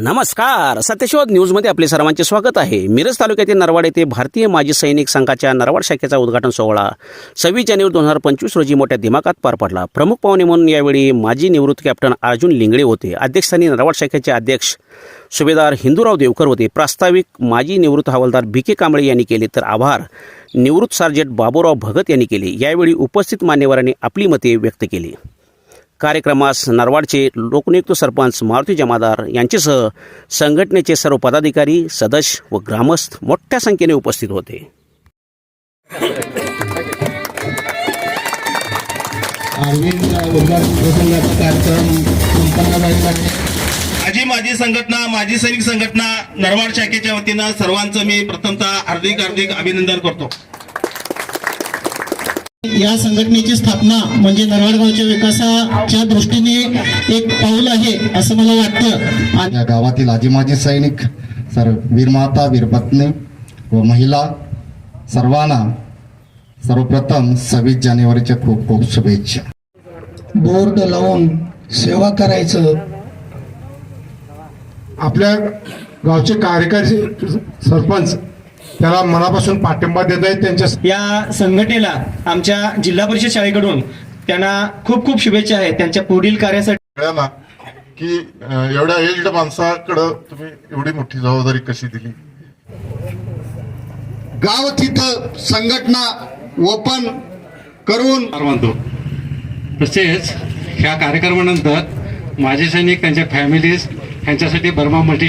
नमस्कार. सत्यशोध न्यूजमध्ये आपले सर्वांचे स्वागत आहे. मिरज तालुक्यातील नरवाड येथे भारतीय माजी सैनिक संघाच्या नरवाड शाखेचा उद्घाटन सोहळा सव्वीस जानेवारी दोन हजार पंचवीस रोजी मोठ्या दिमागात पार पडला. प्रमुख पाहुणे म्हणून यावेळी माजी निवृत्त कॅप्टन अर्जुन लिंगडे होते. अध्यक्षस्थानी नरवाड शाखेचे अध्यक्ष सुभेदार हिंदूराव देवकर होते. प्रास्ताविक माजी निवृत्त हवालदार बी के कांबळे यांनी केले तर आभार. निवृत्त सार्जेट बाबूराव भगत यांनी केले. यावेळी उपस्थित मान्यवरांनी आपली मते व्यक्त केली. कार्यक्रमास नरवाडचे लोकनियुक्त सरपंच मारुती जमादार यांच्यासह संघटनेचे सर्व पदाधिकारी सदस्य व ग्रामस्थ मोठ्या संख्येने उपस्थित होते. माझी माझी संघटना माझी सैनिक संघटना नरवाड शाखेच्या वतीनं सर्वांचं मी प्रथमतः हार्दिक हार्दिक अभिनंदन करतो. या संघटनेची स्थापना म्हणजे नरवाडगावच्या विकासाच्या दृष्टीने एक पाऊल आहे असं मला वाटतं. आणि या गावातील आजी माजी सैनिक सर वीरमाता वीरपत्नी व महिला सर्वांना सर्वप्रथम सव्वीस जानेवारीच्या खूप खूप शुभेच्छा. बोर्ड लावून सेवा करायचं. आपल्या गावचे कार्यकारी सरपंच त्याला मनापासून पाठिंबा देत आहेत त्यांच्या या संघटनेला आमच्या जिल्हा परिषद शाळेकडून त्यांना खूप खूप शुभेच्छा आहेत. त्यांच्या पुढील कार्यासाठी की एवढ्या एज्ड माणसाकडं तुम्ही एवढी मोठी जबाबदारी कशी दिली? गाव तिथं संघटना ओपन करून मानतो. तसेच ह्या कार्यक्रमानंतर माजी सैनिक त्यांच्या फॅमिलीज ह्यांच्यासाठी बर्मा मल्टी